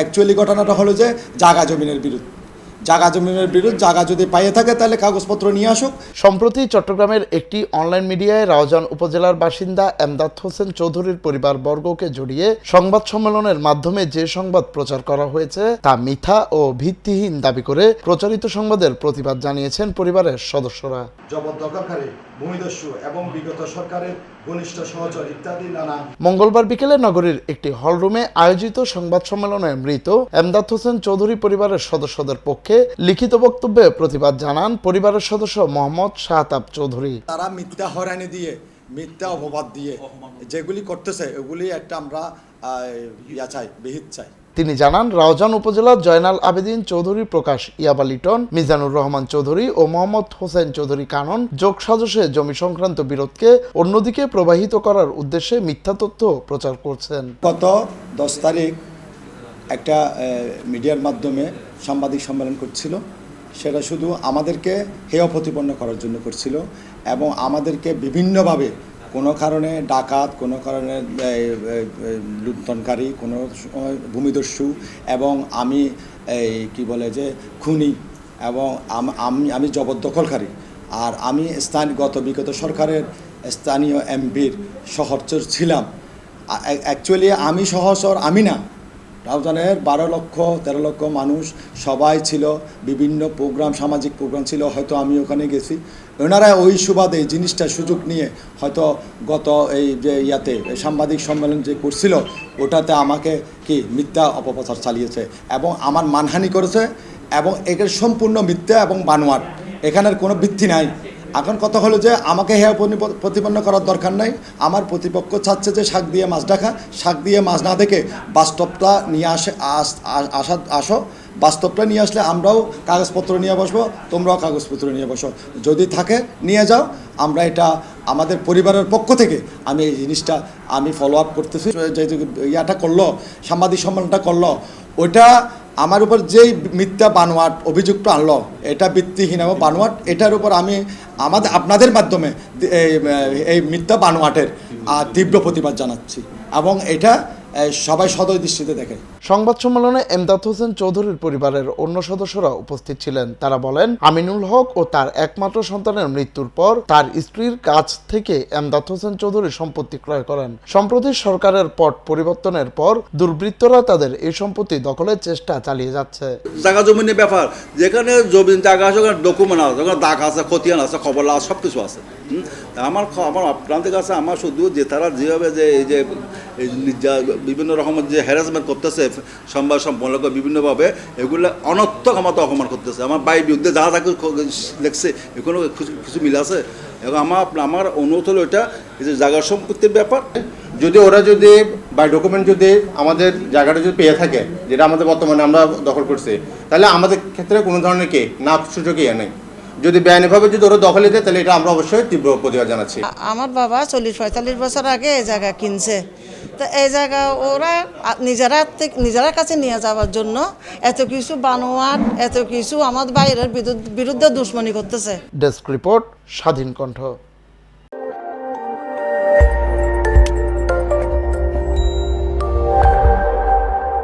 Actually ঘটনাটা হলো যে জাগা জমিনের বিরুদ্ধ। জাগা জমিনের বিরুদ্ধ জাগা যদি পাইয়ে থাকে তাহলে কাগজপত্র নিয়ে আসুক। সম্প্রতি চট্টগ্রামের একটি অনলাইন মিডিয়ায় রাউজান উপজেলার বাসিন্দা এমদাদ হোসেন চৌধুরীর পরিবার বর্গকে জড়িয়ে সংবাদ সম্মেলনের মাধ্যমে যে সংবাদ প্রচার করা হয়েছে তা মিথ্যা ও ভিত্তিহীন দাবি করে প্রচারিত সংবাদের প্রতিবাদ জানিয়েছেন পরিবারের সদস্যরা। জবরদখলকারী ভূমিদস্যু এবং বিগত সরকারের ঘনিষ্ঠ সহচর ইত্যাদি নানা মঙ্গলবার বিকেলে নগরীর একটি হলরুমে আয়োজিত সংবাদ সম্মেলনে মৃত এমদাদ হোসেন চৌধুরী পরিবারের সদস্যদের পক্ষে লিখিত বক্তব্যে প্রতিবাদ জানান পরিবারের সদস্য মোহাম্মদ শাহতাব চৌধুরী। তারা মিথ্যা হয়রানি দিয়ে মিথ্যা অপবাদ দিয়ে যেগুলি করতেছে ওগুলি একটা আমরা ইয়া চাই বিহিত চাই। তিনি জানান, রাউজান উপজেলার জয়নাল আবেদিন চৌধুরী, প্রকাশ ইয়াবা লিটন, মিজানুর রহমান চৌধুরী ও মোহাম্মদ হোসেন চৌধুরী কানন যোগ সাজসে জমি সংক্রান্ত বিরোধকে অন্যদিকে প্রবাহিত করার উদ্দেশ্যে মিথ্যা তথ্য প্রচার করছেন। গত দশ তারিখ একটা মিডিয়ার মাধ্যমে সাংবাদিক সম্মেলন করছিল। সেটা শুধু আমাদেরকে হেয় প্রতিপন্ন করার জন্য করছিল এবং আমাদেরকে বিভিন্নভাবে কোনো কারণে ডাকাত, কোনো কারণে লুণ্ঠনকারী, কোনো সময় ভূমিদস্যু এবং আমি এই কী বলে যে খুনি এবং আমি আমি জবরদখলকারী। আর আমি স্থান গত বিগত সরকারের স্থানীয় এমপির সহচর ছিলাম। অ্যাকচুয়ালি আমি সহচর আমি না। রাউজানের বারো লক্ষ, তেরো লক্ষ মানুষ সবাই ছিল, বিভিন্ন প্রোগ্রাম, সামাজিক প্রোগ্রাম ছিল, হয়তো আমি ওখানে গেছি। ওনারা ওই সুবাদে জিনিসটা সুযোগ নিয়ে হয়তো গত এই যে ইয়াতে সাংবাদিক সম্মেলন যে করছিল, ওটাতে আমাকে কি মিথ্যা অপপ্রচার চালিয়েছে এবং আমার মানহানি করেছে এবং একে সম্পূর্ণ মিথ্যা এবং বানোয়াট। এখানের কোনো ভিত্তি নাই। এখন কথা হলো যে আমাকে প্রতিপ- প্রতিপন্ন করার দরকার নাই। আমার প্রতিপক্ষ চাচ্ছে যে শাক দিয়ে মাছ ডাকা। শাক দিয়ে মাছ না দেখে বাস্তবটা নিয়ে আসে, আস- আসা বাস্তবটা নিয়ে আসলে আমরাও কাগজপত্র নিয়ে বসবো, তোমরাও কাগজপত্র নিয়ে বসো। যদি থাকে, নিয়ে যাও। আমরা এটা আমাদের পরিবারের পক্ষ থেকে আমি এই জিনিসটা, আমি ফলো আপ করতেছি। যে, ইয়াটা করল, সাংবাদিক সম্মেলনটা করল, ওইটা আমার উপর যেই মিথ্যা বানোয়াট অভিযুক্ত আনলো এটা ভিত্তিহীন এবং বানোয়াট এটার উপর আমি আমাদের আপনাদের মাধ্যমে এই, মিথ্যা বানোয়াটের তীব্র প্রতিবাদ জানাচ্ছি। এবং এটা সবাই সদয় দৃষ্টিতে দেখে সংবাদ সম্মেলনে এমদাদ হোসেন চৌধুরীর পরিবারের অন্য সদস্যরা উপস্থিত ছিলেন। তারা বলেন আমিনুল হক ও তার একমাত্র সন্তানের মৃত্যুর পর তার স্ত্রীর কাছ থেকে এমদাদ হোসেন চৌধুরী সম্পত্তি ক্রয় করেন। সম্প্রতি সরকারের পট পরিবর্তনের পর দুর্বৃত্তরা তাদের এই সম্পত্তি দখলের চেষ্টা চালিয়ে যাচ্ছে। জায়গা জমিনের ব্যাপার যেখানে জমি জায়গা আছে ওখানে ডকুমেন্ট আছে ওখানে দাগ আছে খতিয়ান আছে খবর আছে সব কিছু আছে আমার আমার আপনাদের কাছে আমার শুধু যে তারা যেভাবে যে এই যে এই যা- বিভিন্ন রকমের যে হ্যারাসমেন্ট করতেছে সংবাদ সম্পর্ক বিভিন্নভাবে, এগুলো অনর্থক তো অপমান করতেছে। আমার বাড়ির বিরুদ্ধে যা যা লেখছে এগুলো কিছু মিল আছে। এবং আমার আমার অনুরোধ হলো এটা যে জায়গা সম্পত্তির ব্যাপার। যদি ওরা যদি বাই ডকুমেন্ট যদি আমাদের জায়গাটা যদি পেয়ে থাকে, যেটা আমাদের বর্তমানে আমরা দখল করছি, তাহলে আমাদের ক্ষেত্রে কোনো ধরনের কে? না সুযোগই নেই। যদি বেআইনিভাবে যদি ওরা দখলে দেয় তাহলে এটা আমরা অবশ্যই তীব্র প্রতিবাদ জানাচ্ছি। আমার বাবা চল্লিশ পঁয়তাল্লিশ বছর আগে এই জায়গা কিনছে। তো এই জায়গা ওরা নিজেরা থেকে- নিজেরা কাছে নিয়ে যাওয়ার জন্য এত কিছু বানোয়ার এত কিছু আমার বাইরের বিরুদ্ধে দুশ্মনী করতেছে। ডেস্ক রিপোর্ট স্বাধীন কণ্ঠ।